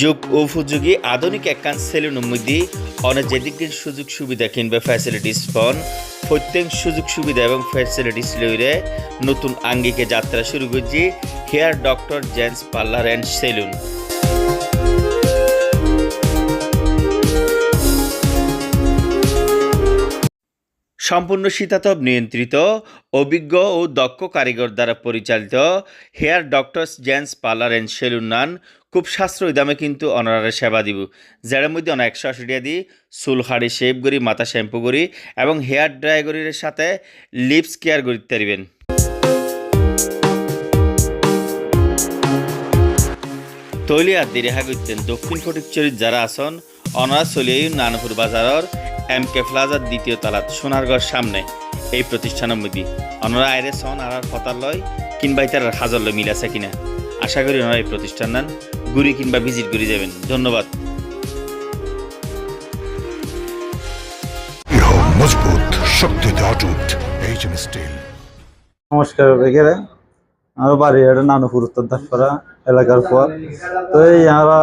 যুগ উপযোগী আধুনিক একান সেলুন মধ্যে অনেক যেদিকে সুযোগ সুবিধা কিংবা ফ্যাসিলিটিস পান প্রত্যেক সুযোগ সুবিধা এবং ফ্যাসিলিটিস লইরে নতুন আঙ্গিকে যাত্রা শুরু করছি। Hair doctor gents parlour and salon সম্পূর্ণ শীতাতপ নিয়ন্ত্রিত, অভিজ্ঞ ও দক্ষ কারিগর দ্বারা পরিচালিত hair doctors gents parlour and salon নান, খুব সাশ্রয়ী দামে কিন্তু অনারারে সেবা দিব। যার মধ্যে অনেক একশো আশি টাকা দিই চুল হাড়ি শেভ করি মাথা শ্যাম্পু করি এবং হেয়ার ড্রাই করির সাথে লিপস কেয়ার করতে পারবেন। তৈলি আর দিরে হাগুতেন দক্ষিণ ফটিকচুরির যারা আসন অনারা চলিয়ে নানপুর বাজারের এম কে প্লাজার দ্বিতীয় তালাত সোনারগড় সামনে। এই প্রতিষ্ঠানের মধ্যে অনারা আইরে সন আর ফতার লয় কিংবা ইতার হাজার লয় মিল আছে কিনা। আশা করি ওনারা এই প্রতিষ্ঠান নেন। ঘুরি কিংবা ভিজিট করে যাবেন। ধন্যবাদ। দৃঢ় মজবুত শক্তিতে অটুট এইচ এম স্টিল নমস্কার বেগেরে। আমার বাড়ি এটা নানুপুর উত্তর দাসপাড়া এলাকার পর। তো এই আমরা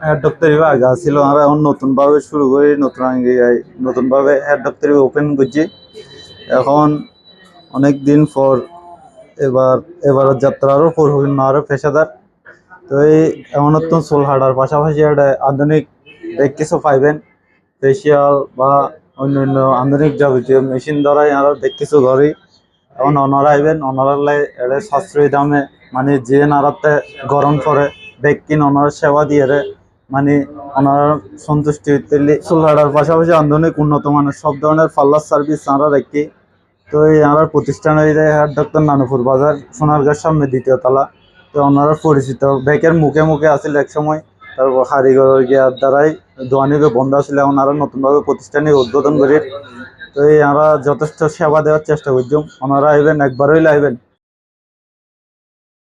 হেড ডক্টর হিসেবে আগে ছিল আমরা এখন নতুন ভাবে শুরু করি, নতুন আঙ্গি নতুন হেড ডক্টর ওপেন করছি। এখন অনেক দিন পর এবার, এবারের যাত্রা আরও পূর্বভিন্ন আরও পেশাদার। তো এই এমন তো সোল হার্ডার পাশাপাশি একটা আধুনিক বেগ কিছু পাইবেন। ফেসিয়াল বা অন্য অন্য আধুনিক যাবতীয় মেশিন দ্বারাই আরও বেগ কিছু করি। এখন অনারা আইবেন অনারালে এটা সাশ্রয়ী দামে মানে যে নারাতে গরম করে বেগ কিন অনার সেবা দিয়ে। মানে ওনারা সন্তুষ্টি হইতে চুলহাড়ার পাশাপাশি আধুনিক উন্নত মানের সব ধরনের পার্লার সার্ভিস আমরা রাখি। তো এই আমার প্রতিষ্ঠান হয়ে যায় ডক্টর নানুপুর বাজার সোনারগাঁর সামনে দ্বিতীয় তলা। তো ওনারা পরিচিত। ব্যাকের মুখে মুখে আসিল এক সময়, তারপর কারিগর গিয়ার দ্বারাই দোয়ানিকে বন্ধ আসলে। ওনারা নতুনভাবে প্রতিষ্ঠানে উদ্বোধন করি। তো এই আমরা যথেষ্ট সেবা দেওয়ার চেষ্টা করছি। ওনারা আইবেন, একবারই আইবেন।